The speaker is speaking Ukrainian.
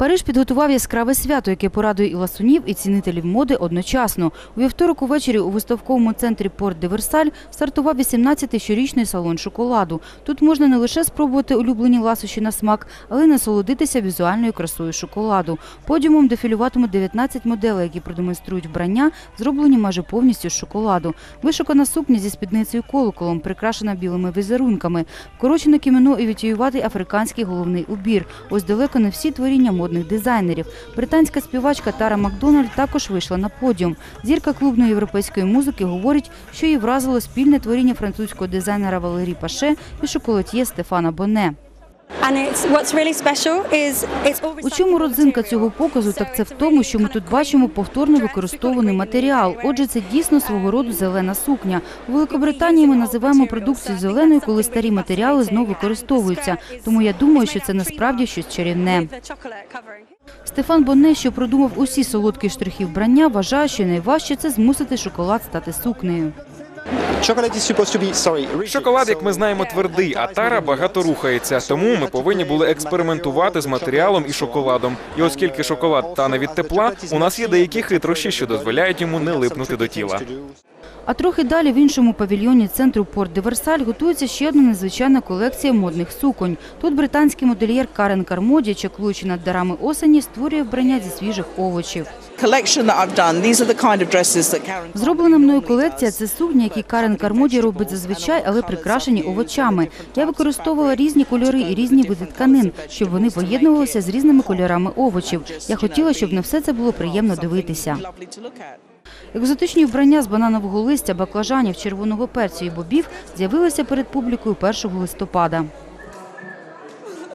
Париж підготував яскраве свято, яке порадує і ласунів, і цінителів моди одночасно. У вівторок увечері у виставковому центрі Порт де Версаль стартував 18-й щорічний салон шоколаду. Тут можна не лише спробувати улюблені ласощі на смак, але й насолодитися візуальною красою шоколаду. Подіумом дефілюватимуть 19 моделей, які продемонструють вбрання, зроблені майже повністю з шоколаду. Вишукана сукня зі спідницею колоколом, прикрашена білими візерунками, вкорочене кімено і вітіюватий африканський головний убір. Ось далеко не всі творіння модних дизайнерів. Британська співачка Тара Макдональд також вийшла на подіум. Зірка клубної європейської музики говорить, що її вразило спільне творіння французького дизайнера Валері Паше і шоколад'є Стефана Боне. У чому родзинка цього показу, так це в тому, що ми тут бачимо повторно використований матеріал. Отже, це дійсно свого роду зелена сукня. У Великобританії ми називаємо продукцію зеленою, коли старі матеріали знову використовуються. Тому я думаю, що це насправді щось чарівне. Стефан Бонне, що продумав усі солодкі штрихи вбрання, вважає, що найважче це змусити шоколад стати сукнею. Chocolate is supposed to be, sorry, rigid. Шоколад, як ми знаємо, твердий, а тара багато рухається. Тому ми повинні були експериментувати з матеріалом і шоколадом. І оскільки шоколад тане від тепла, у нас є деякі хитрощі, що дозволяють йому не липнути до тіла. А трохи далі в іншому павільйоні центру Порт де Версаль готується ще одна незвичайна колекція модних суконь. Тут британський модельєр Карен Кармоді, чаклуючи над дарами осені, створює вбрання зі свіжих овочів. collection that I've done, these are the kind of dresses that Karen Зроблена мною колекція це сукні, які Карен Кармоді робить зазвичай, але прикрашені овочами. Я використовувала різні кольори і різні види тканин, щоб вони поєднувалися з різними кольорами овочів. Я хотіла, щоб на все це було приємно дивитися. Екзотичні вбрання з бананового листя, баклажанів, червоного перцю і бобів з'явилися перед публікою 1 листопада.